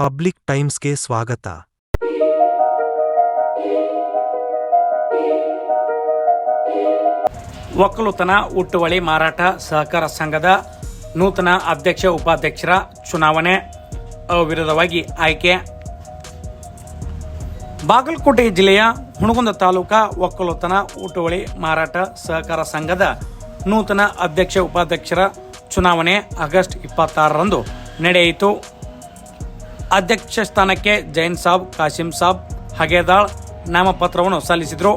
Public ಟೈಮ್ಸ್ಗೆ ಸ್ವಾಗತ. ಒಕ್ಕಲುತನ ಹುಟ್ಟುವಳಿ ಮಾರಾಟ ಸಹಕಾರ ಸಂಘದ ನೂತನ ಅಧ್ಯಕ್ಷ, ಉಪಾಧ್ಯಕ್ಷರ ಚುನಾವಣೆ ಅವಿರೋಧವಾಗಿ ಆಯ್ಕೆ. ಬಾಗಲಕೋಟೆ ಜಿಲ್ಲೆಯ ಹುಣಗುಂದ ತಾಲೂಕಾ ಒಕ್ಕಲುತನ ಹುಟ್ಟುವಳಿ ಮಾರಾಟ ಸಹಕಾರ ಸಂಘದ ನೂತನ ಅಧ್ಯಕ್ಷ, ಉಪಾಧ್ಯಕ್ಷರ ಚುನಾವಣೆ ಆಗಸ್ಟ್ ಇಪ್ಪತ್ತಾರರಂದು ನಡೆಯಿತು. ಅಧ್ಯಕ್ಷ ಸ್ಥಾನಕ್ಕೆ ಜೈನ್ ಸಾಬ್, ಕಾಶಿಂ ಸಾಬ್, ಹಗೇದಾಳ್ ನಾಮಪತ್ರವನ್ನು ಸಲ್ಲಿಸಿದರು.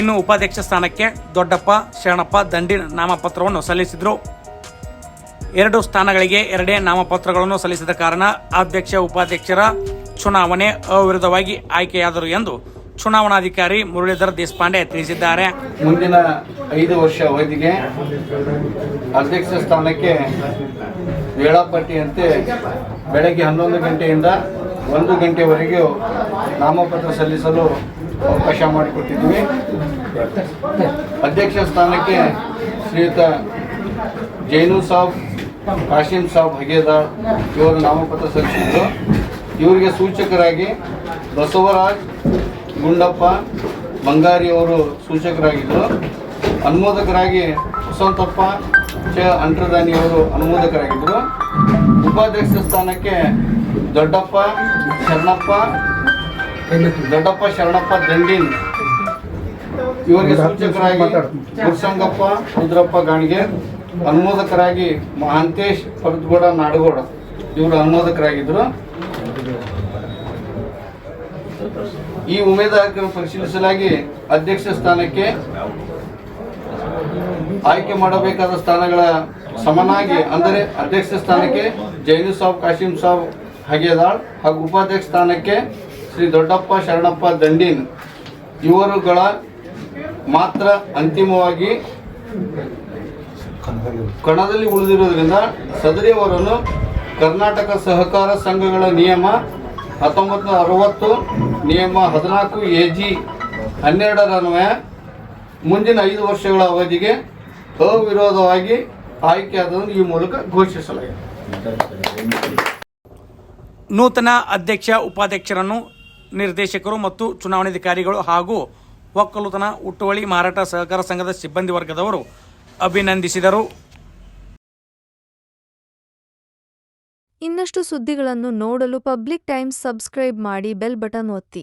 ಇನ್ನು ಉಪಾಧ್ಯಕ್ಷ ಸ್ಥಾನಕ್ಕೆ ದೊಡ್ಡಪ್ಪ, ಶರಣಪ್ಪ ದಂಡಿ ನಾಮಪತ್ರವನ್ನು ಸಲ್ಲಿಸಿದರು. ಎರಡು ಸ್ಥಾನಗಳಿಗೆ ಎರಡೇ ನಾಮಪತ್ರಗಳನ್ನು ಸಲ್ಲಿಸಿದ ಕಾರಣ ಅಧ್ಯಕ್ಷ, ಉಪಾಧ್ಯಕ್ಷರ ಚುನಾವಣೆ ಅವಿರೋಧವಾಗಿ ಆಯ್ಕೆಯಾದರು ಎಂದು ಚುನಾವಣಾಧಿಕಾರಿ ಮುರಳೀಧರ್ ದೇಶಪಾಂಡೆ ತಿಳಿಸಿದ್ದಾರೆ. ಮುಂದಿನ ಐದು ವರ್ಷ ಅವಧಿಗೆ ಅಧ್ಯಕ್ಷ ಸ್ಥಾನಕ್ಕೆ ವೇಳಾಪಟ್ಟಿಯಂತೆ ಬೆಳಗ್ಗೆ ಹನ್ನೊಂದು ಗಂಟೆಯಿಂದ ಒಂದು ಗಂಟೆವರೆಗೂ ನಾಮಪತ್ರ ಸಲ್ಲಿಸಲು ಅವಕಾಶ ಮಾಡಿಕೊಟ್ಟಿದ್ವಿ ಅಧ್ಯಕ್ಷ ಸ್ಥಾನಕ್ಕೆ ಶ್ರೀಯುತ ಜೈನು ಸಾಬ್, ಕಾಶಿಂ ಸಾಬ್ ಹಗೇದಾರ್ ಇವರು ನಾಮಪತ್ರ ಸಲ್ಲಿಸಿದ್ರು. ಇವರಿಗೆ ಸೂಚಕರಾಗಿ ಬಸವರಾಜ್, ಗುಂಡಪ್ಪ ಬಂಗಾರಿ ಅವರು ಸೂಚಕರಾಗಿದ್ದರು. ಅನುಮೋದಕರಾಗಿ ವಸಂತಪ್ಪ ಅಂಟ್ರದಾನಿ ಅವರು ಅನುಮೋದಕರಾಗಿದ್ದರು. ಉಪಾಧ್ಯಕ್ಷ ಸ್ಥಾನಕ್ಕೆ ದೊಡ್ಡಪ್ಪ, ಶರಣಪ್ಪ ದೊಡ್ಡಪ್ಪ, ಶರಣಪ್ಪ, ದಂಡಿನ್. ಇವರಿಗೆ ಸೂಚಕರಾಗಿ ಗುರುಸಂಗಪ್ಪ ರುದ್ರಪ್ಪ ಗಾಣಿಗೆ ಅನುಮೋದಕರಾಗಿ ಮಹಾಂತೇಶ್, ಪರದ್ಗೌಡ, ನಾಡಗೌಡ ಇವರು ಅನುಮೋದಕರಾಗಿದ್ದರು. ಈ ಉಮೇದಾರಿಕೆಯನ್ನು ಪರಿಶೀಲಿಸಲಾಗಿ ಅಧ್ಯಕ್ಷ ಸ್ಥಾನಕ್ಕೆ ಆಯ್ಕೆ ಮಾಡಬೇಕಾದ ಸ್ಥಾನಗಳ ಸಮನಾಗಿ, ಅಂದರೆ ಅಧ್ಯಕ್ಷ ಸ್ಥಾನಕ್ಕೆ ಜೈನು ಸಾಬ್, ಕಾಶಿಂ ಸಾಬ್ ಹಗೇದಾಳ್ ಹಾಗೂ ಉಪಾಧ್ಯಕ್ಷ ಸ್ಥಾನಕ್ಕೆ ಶ್ರೀ ದೊಡ್ಡಪ್ಪ ಶರಣಪ್ಪ ದಂಡೀನ್. ಇವರುಗಳ ಮಾತ್ರ ಅಂತಿಮವಾಗಿ ಕಣದಲ್ಲಿ ಉಳಿದಿರುವುದರಿಂದ ಸದರಿಯವರನ್ನು ಕರ್ನಾಟಕ ಸಹಕಾರ ಸಂಘಗಳ ನಿಯಮ ಹತ್ತೊಂಬತ್ತು ನೂರ ಅರವತ್ತು, ನಿಯಮ ಹದಿನಾಲ್ಕು ಎ ಜಿ ಹನ್ನೆರಡರನ್ವಯ ಮುಂದಿನ ಐದು ವರ್ಷಗಳ ಅವಧಿಗೆ ಅವಿರೋಧವಾಗಿ ಆಯ್ಕೆಯಾದನ್ನು ಈ ಮೂಲಕ ಘೋಷಿಸಲಾಗಿದೆ. ನೂತನ ಅಧ್ಯಕ್ಷ ಉಪಾಧ್ಯಕ್ಷರನ್ನು ನಿರ್ದೇಶಕರು ಮತ್ತು ಚುನಾವಣಾಧಿಕಾರಿಗಳು ಹಾಗೂ ಒಕ್ಕಲುತನ ಹುಟ್ಟುವಳಿ ಮಾರಾಟ ಸಹಕಾರ ಸಂಘದ ಸಿಬ್ಬಂದಿ ವರ್ಗದವರು ಅಭಿನಂದಿಸಿದರು. ಇನ್ನಷ್ಟು ಸುದ್ದಿಗಳನ್ನು ನೋಡಲು ಪಬ್ಲಿಕ್ ಟೈಮ್ಸ್ ಸಬ್ಸ್ಕ್ರೈಬ್ ಮಾಡಿ ಬೆಲ್ ಬಟನ್ ಒತ್ತಿ.